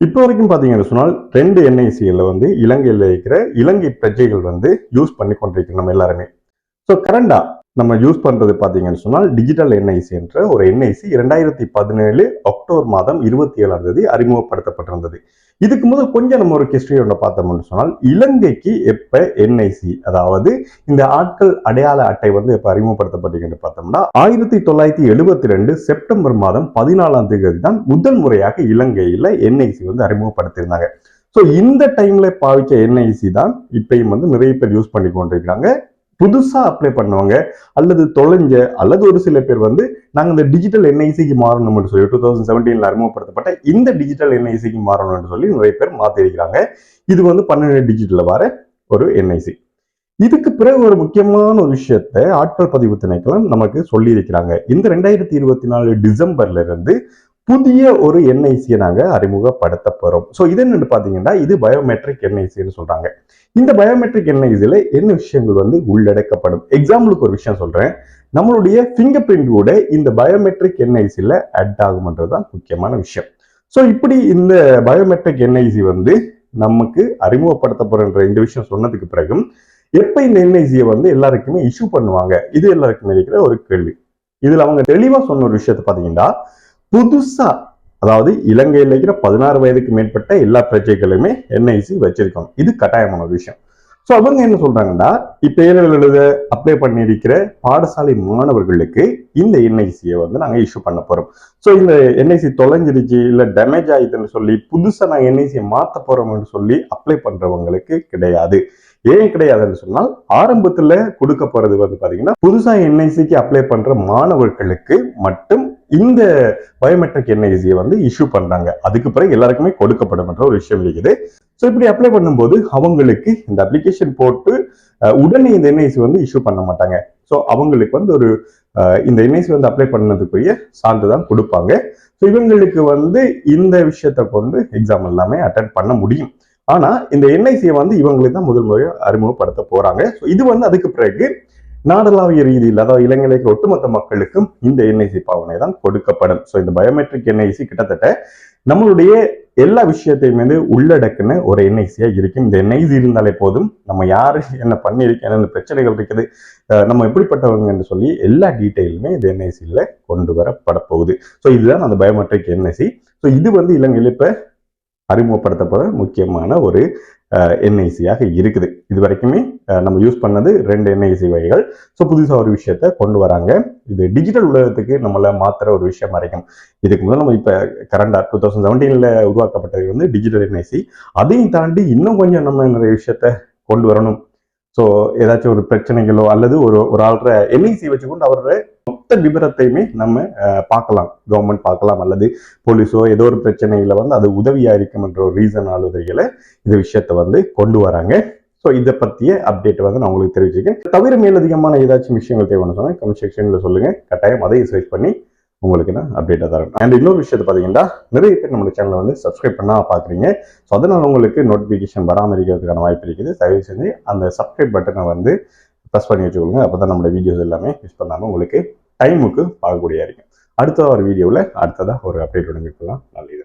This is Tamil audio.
இப்போ வரைக்கும் பார்த்தீங்கன்னு சொன்னால் ரெண்டு என்ஐசியில் வந்து இலங்கையில் இருக்கிற இலங்கை பிரஜைகள் வந்து யூஸ் பண்ணி கொண்டிருக்கிறோம் நம்ம எல்லாருமே. ஸோ கரண்டாக நம்ம யூஸ் பண்ணுறது பார்த்தீங்கன்னு சொன்னால் டிஜிட்டல் என்ஐசி என்ற ஒரு என்ஐசி இரண்டாயிரத்தி பதினேழு அக்டோபர் மாதம் இருபத்தி ஏழாம் தேதி அறிமுகப்படுத்தப்பட்டிருந்தது. இதுக்கு முதல் கொஞ்சம் நம்ம ஒரு ஹிஸ்டரி ஒன்று பார்த்தோம்னு சொன்னால் இலங்கைக்கு எப்போ என்ஐசி அதாவது இந்த ஆட்கள் அடையாள அட்டை வந்து எப்போ அறிமுகப்படுத்தப்பட்டீங்கன்னு பார்த்தோம்னா ஆயிரத்தி தொள்ளாயிரத்தி எழுபத்தி ரெண்டு செப்டம்பர் மாதம் பதினாலாம் தேதி தான் முதல் முறையாக இலங்கையில் என்ஐசி வந்து அறிமுகப்படுத்தியிருந்தாங்க. ஸோ இந்த டைம்ல பாவிச்ச என்ஐசி தான் இப்பயும் வந்து நிறைய பேர் யூஸ் பண்ணி கொண்டிருக்கிறாங்க புதுசா அப்ளை பண்ணுவாங்க அல்லது தொலைஞ்ச அல்லது ஒரு சில பேர் வந்து நாங்க இந்த டிஜிட்டல் என்ஐசிக்கு மாறணும்னு சொல்லி டூ தௌசண்ட் செவன்டீனில் அறிமுகப்படுத்தப்பட்ட இந்த டிஜிட்டல் என்ஐசிக்கு மாறணும்னு சொல்லி நிறைய பேர் மாத்திருக்கிறாங்க இது வந்து பன்னெண்டு டிஜிட்டல் வர ஒரு என்ஐசி இதுக்கு பிறகு ஒரு முக்கியமான ஒரு விஷயத்தை ஆட்கள் பதிவு திணைக்களம் நமக்கு சொல்லியிருக்கிறாங்க. இந்த ரெண்டாயிரத்தி இருபத்தி நாலு டிசம்பர்ல இருந்து புதிய ஒரு என்ஐசியை நாங்க அறிமுகப்படுத்த போகிறோம் ஸோ இது என்னன்னு பாத்தீங்கன்னா இது பயோமெட்ரிக் என்ஐசின்னு சொல்றாங்க. இந்த பயோமெட்ரிக் என்ஐசியில் என்ன விஷயங்கள் வந்து உள்ளடக்கப்படும்? எக்ஸாம்பிளுக்கு ஒரு விஷயம் சொல்றேன். நம்மளுடைய ஃபிங்கர் பிரிண்ட் கூட இந்த பயோமெட்ரிக் என்ஐசியில் அட் ஆகும்ன்றது தான் முக்கியமான விஷயம். ஸோ இப்படி இந்த பயோமெட்ரிக் என்ஐசி வந்து நமக்கு அறிமுகப்படுத்த போகிறன்ற இந்த விஷயம் சொன்னதுக்கு பிறகும் எப்ப இந்த என்ஐசியை வந்து எல்லாருக்குமே இஷ்யூ பண்ணுவாங்க? இது எல்லாருக்குமே இருக்கிற ஒரு கேள்வி. இதுல அவங்க தெளிவா சொன்ன ஒரு விஷயத்தை பாத்தீங்கன்னா புதுசா அதாவது இலங்கையில் இருக்கிற பதினாறு வயதுக்கு மேற்பட்ட எல்லா பிரச்சனைகளையுமே என்ஐசி வச்சிருக்கோம் இது கட்டாயமான விஷயம். ஸோ அவங்க என்ன சொல்றாங்கன்னா இப்ப ஏழு எழுத அப்ளை பண்ணியிருக்கிற பாடசாலை மாணவர்களுக்கு இந்த என்ஐசியை வந்து நாங்கள் இஷ்யூ பண்ண போறோம். ஸோ இந்த என்ஐசி தொலைஞ்சிருச்சு இல்லை டேமேஜ் ஆயிடுதுன்னு சொல்லி புதுசாக நாங்கள் என்ஐசியை மாற்ற போறோம்னு சொல்லி அப்ளை பண்றவங்களுக்கு கிடையாது. ஏன் கிடையாதுன்னு சொன்னால் ஆரம்பத்துல கொடுக்க போறது வந்து பாத்தீங்கன்னா புதுசா என்ஐசிக்கு அப்ளை பண்ற மாணவர்களுக்கு மட்டும் இந்த பயோமெட்ரிக் என்ஐசியை வந்து இஷ்யூ பண்றாங்க. அதுக்கு பிறகு எல்லாருக்குமே கொடுக்கப்படும் என்ற ஒரு விஷயம் இருக்குது. ஸோ இப்படி அப்ளை பண்ணும்போது அவங்களுக்கு இந்த அப்ளிகேஷன் போட்டு அஹ், உடனே இந்த என்ஐசி வந்து இஷ்யூ பண்ண மாட்டாங்க. ஸோ அவங்களுக்கு வந்து ஒரு அஹ், இந்த என்ஐசி வந்து அப்ளை பண்ணதுக்குரிய சான்று தான் கொடுப்பாங்க. ஸோ இவங்களுக்கு வந்து இந்த விஷயத்தை கொண்டு எக்ஸாம் எல்லாமே அட்டன் பண்ண முடியும். ஆனா இந்த என்ஐசியை வந்து இவங்களுக்கு தான் முதல் முறையாக அறிமுகப்படுத்த போறாங்க. ஸோ இது வந்து அதுக்கு பிறகு நாடளாவிய ரீதியில் அதாவது இளைஞர்களுக்கு ஒட்டுமொத்த மக்களுக்கும் இந்த என்ஐசி பாவனை தான் கொடுக்கப்படும். ஸோ இந்த பயோமெட்ரிக் என்ஐசி கிட்டத்தட்ட நம்மளுடைய எல்லா விஷயத்தையும் வந்து உள்ளடக்குன ஒரு என்ஐசியா இருக்கும். இந்த என்ஐசி இருந்தாலே போதும். நம்ம யாரு என்ன பண்ணியிருக்கோம் என்னென்ன பிரச்சனைகள் இருக்குது நம்ம எப்படிப்பட்டவங்கன்னு சொல்லி எல்லா டீட்டெயிலுமே இந்த என்ஐசியில் கொண்டு வரப்பட போகுது. ஸோ இதுதான் அந்த பயோமெட்ரிக் என்ஐசி ஸோ இது வந்து இலங்கையில் இப்போ அறிமுகப்படுத்தப்பட முக்கியமான ஒரு என்ஐசியாக இருக்குது. இது வரைக்குமே நம்ம யூஸ் பண்ணது ரெண்டு என்ஐசி வகைகள். ஸோ புதுசாக ஒரு விஷயத்த கொண்டு வராங்க. இது டிஜிட்டல் உலகத்துக்கு நம்மளை மாத்திர ஒரு விஷயம் வரைக்கும். இதுக்கு முதல்ல நம்ம இப்போ கரண்டாக டூ தௌசண்ட் செவன்டீனில் உருவாக்கப்பட்டது வந்து டிஜிட்டல் என்ஐசி அதையும் தாண்டி இன்னும் கொஞ்சம் நம்ம நிறைய விஷயத்த கொண்டு வரணும். ஸோ ஏதாச்சும் ஒரு பிரச்சனைகளோ அல்லது ஒரு ஒரு ஆள்ற என்ஐசி வச்சுக்கொண்டு அவரோட மொத்த விபரத்தையுமே நம்ம பார்க்கலாம். கவர்மெண்ட் பார்க்கலாம் அல்லது போலீஸோ ஏதோ ஒரு பிரச்சனையில வந்து அது உதவியா இருக்கும்ன்ற ஒரு ரீசன் ஆளுதைகளை இந்த விஷயத்தை வந்து கொண்டு வராங்க. ஸோ இதை பற்றிய அப்டேட் வந்து நான் உங்களுக்கு தெரிவிச்சிருக்கேன் தவிர மேலதிகமான ஏதாச்சும் விஷயங்கள் தேவைன்னு சொன்னால் கமெண்ட் செக்ஷனில் சொல்லுங்கள் கட்டாயம் அதையும் சர்ச் பண்ணி உங்களுக்கு நான் அப்டேட்டாக தரேன். அண்ட் இன்னொரு விஷயத்தை பார்த்தீங்கன்னா நிறைய பேர் நம்மளோட சேனலை வந்து சப்ஸ்கிரைப் பண்ணால் பார்க்குறீங்க. ஸோ அதனால் உங்களுக்கு நோட்டிஃபிகேஷன் வராமல் இருக்கிறதுக்கான வாய்ப்பு இருக்குது. தயவு செஞ்சு அந்த சப்ஸ்கிரைப் பட்டனை வந்து ப்ரெஸ் பண்ணி வச்சுக்கோங்க. அப்போ தான் நம்மளோட வீடியோஸ் எல்லாமே மிஸ் பண்ணாமல் உங்களுக்கு டைமுக்கு பார்க்கக்கூடிய இருக்கும். அடுத்த ஒரு வீடியோவில் அடுத்ததாக ஒரு அப்டேட் உடனே பண்ணலாம் நல்லது